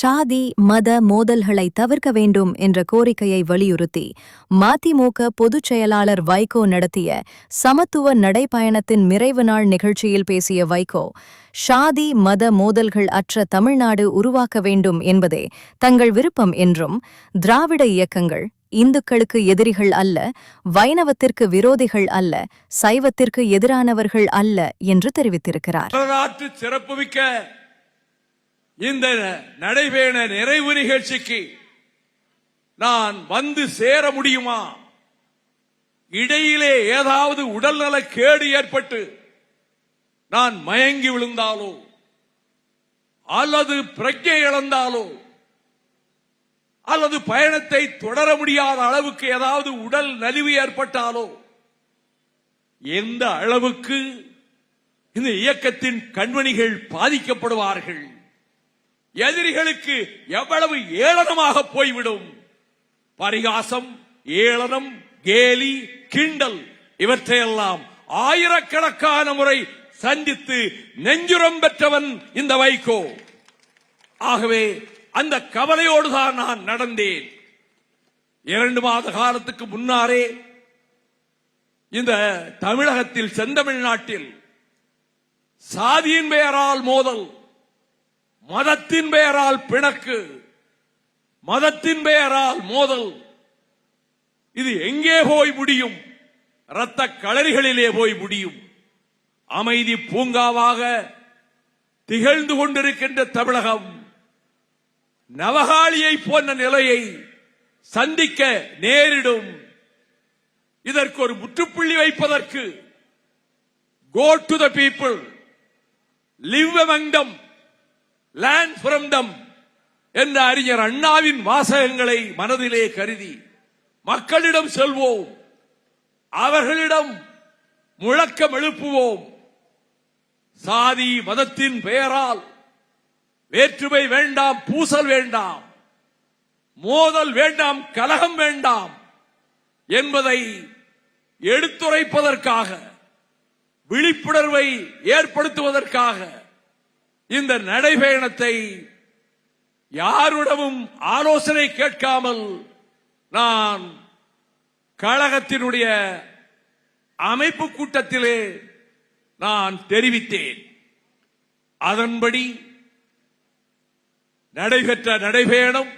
ஷாதி மத மோதல்களை தவிர்க்க வேண்டும் என்ற கோரிக்கையை வலியுறுத்தி மதிமுக பொதுச் செயலாளர் வைகோ நடத்திய சமத்துவ நடைப்பயணத்தின் நிறைவு நாள் நிகழ்ச்சியில் பேசிய வைகோ ஷாதி மத மோதல்கள் அற்ற தமிழ்நாடு உருவாக்க வேண்டும் என்பதே தங்கள் விருப்பம் என்றும் திராவிட இயக்கங்கள் இந்துக்களுக்கு எதிரிகள் அல்ல வைணவத்திற்கு விரோதிகள் அல்ல சைவத்திற்கு எதிரானவர்கள் அல்ல என்று தெரிவித்திருக்கிறார். சிறப்புமிக்க இந்த நடைபெற நிறைவு நிகழ்ச்சிக்கு நான் வந்து சேர முடியுமா? இடையிலே ஏதாவது உடல்நல கேடு ஏற்பட்டு நான் மயங்கி விழுந்தாலோ அல்லது பிரஜை இழந்தாலோ அல்லது பயணத்தை தொடர முடியாத அளவுக்கு ஏதாவது உடல் நலிவு ஏற்பட்டாலோ எந்த அளவுக்கு இந்த இயக்கத்தின் கண்மணிகள் பாதிக்கப்படுவார்கள்? எதிரிகளுக்கு எவ்வளவு ஏளனமாக போய்விடும். பரிகாசம் ஏளனம் கேலி கிண்டல் இவற்றையெல்லாம் ஆயிரக்கணக்கான முறை சந்தித்து நெஞ்சுரம் பெற்றவன் இந்த வைகோ. ஆகவே அந்த கவலையோடு தான் நான் நடந்தேன். இரண்டு மாத காலத்துக்கு முன்னாரே இந்த தமிழகத்தில் செந்தமிழ்நாட்டில் சாதியின் பெயரால் மோதல் மதத்தின் பெயரால் பிணக்கு மதத்தின் பெயரால் மோதல். இது எங்கே போய் முடியும்? இரத்த களரிகளிலே போய் முடியும். அமைதி பூங்காவாக திகழ்ந்து கொண்டிருக்கின்ற தமிழகம் நவகாளியை போன்ற நிலையை சந்திக்க நேரிடும். இதற்கு ஒரு முற்றுப்புள்ளி வைப்பதற்கு go to the people live among them learn from என்ற அறிஞர் அண்ணாவின் வாசகங்களை மனதிலே கருதி மக்களிடம் செல்வோம். அவர்களிடம் முழக்கம் எழுப்புவோம். சாதி மதத்தின் பெயரால் வேற்றுமை வேண்டாம் பூசல் வேண்டாம் மோதல் வேண்டாம் கலகம் வேண்டாம் என்பதை எடுத்துரைப்பதற்காக விழிப்புணர்வை ஏற்படுத்துவதற்காக இந்த நடைபயணத்தை யாருடமும் ஆலோசனை கேட்காமல் நான் கழகத்தினுடைய அமைப்பு கூட்டத்திலே நான் தெரிவித்தேன். அதன்படி நடைபெற்ற நடைபயணம்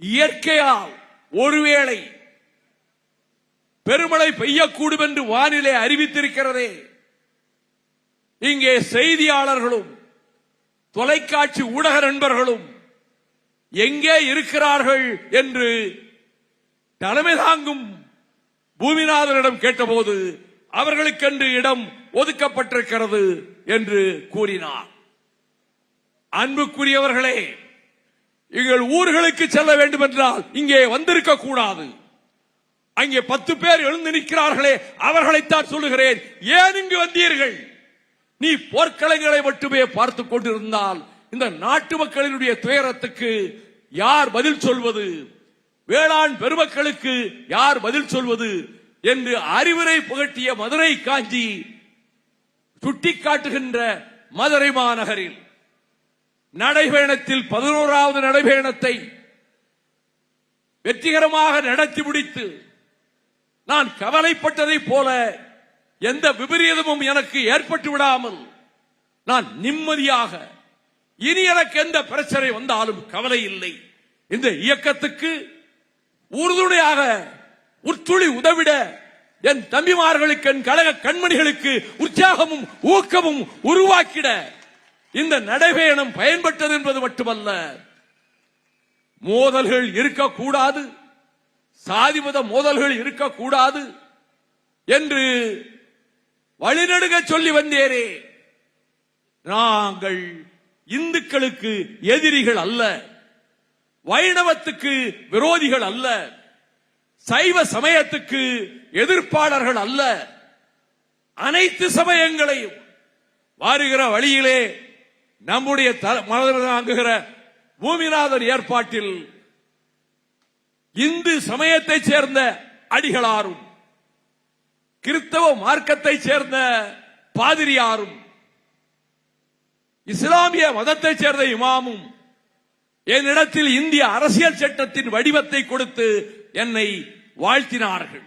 இயற்கையால் ஒருவேளை பெருமழை பெய்யக்கூடும் என்று வானிலை அறிவித்திருக்கிறதே இங்கே செய்தியாளர்களும் தொலைக்காட்சி ஊடக நண்பர்களும் எங்கே இருக்கிறார்கள் என்று தலைமை தாங்கும் பூமிநாதனிடம் கேட்டபோது அவர்களுக்கென்று இடம் ஒதுக்கப்பட்டிருக்கிறது என்று கூறினார். அன்புக்குரியவர்களே எங்கள் ஊர்களுக்கு செல்ல வேண்டும் என்றால் இங்கே வந்திருக்க கூடாது. அங்கே பத்து பேர் எழுந்து நிற்கிறார்களே அவர்களைத்தான் சொல்லுகிறேன். ஏன் இங்கு வந்தீர்கள்? நீ போர்க்களங்களை மட்டுமே பார்த்துக் கொண்டிருந்தால் இந்த நாட்டு மக்களினுடைய துயரத்துக்கு யார் பதில் சொல்வது? வேளாண் பெருமக்களுக்கு யார் பதில் சொல்வது? என்று அறிவுரை புகட்டிய மதுரை காஞ்சி சுட்டிக்காட்டுகின்ற மதுரை மாநகரில் நடைபயணத்தில் பதினோராவது நடைபயணத்தை வெற்றிகரமாக நடத்தி முடித்து நான் கவலைப்பட்டதைப் போல எந்த விபரீதமும் எனக்கு ஏற்பட்டு விடாமல் நான் நிம்மதியாக இனி எனக்கு எந்த பிரச்சனை வந்தாலும் கவலை இல்லை. இந்த இயக்கத்துக்கு உறுதுணையாக உத்துளி உதவிட என் தம்பிமார்களுக்கு என் கழக கண்மணிகளுக்கு உற்சாகமும் ஊக்கமும் உருவாக்கிட இந்த நடைபயணம் பயன்பட்டது என்பது மட்டுமல்ல. மோதல்கள் இருக்கக்கூடாது. சாதிமத மோதல்கள் இருக்கக்கூடாது. என்று வழிநடுக சொல்லி வந்தேரே நாங்கள் இந்துக்களுக்கு எதிரிகள் அல்ல. வைணவத்துக்கு விரோதிகள் அல்ல. சைவ சமயத்துக்கு எதிர்ப்பாளர்கள் அல்ல. அனைத்து சமயங்களையும் வாருகிற வழியிலே நம்முடைய த- பூமிநாதர் ஏற்பாட்டில் இந்து சமயத்தைச் சேர்ந்த அடிகளாரும் கிறிஸ்தவ மார்க்கத்தைச் சேர்ந்த பாதிரியாரும் இஸ்லாமிய மதத்தைச் சேர்ந்த இமாமும் என்னிடத்தில் இந்திய அரசியல் சட்டத்தின் வடிவத்தை கொடுத்து என்னை வாழ்த்தினார்கள்.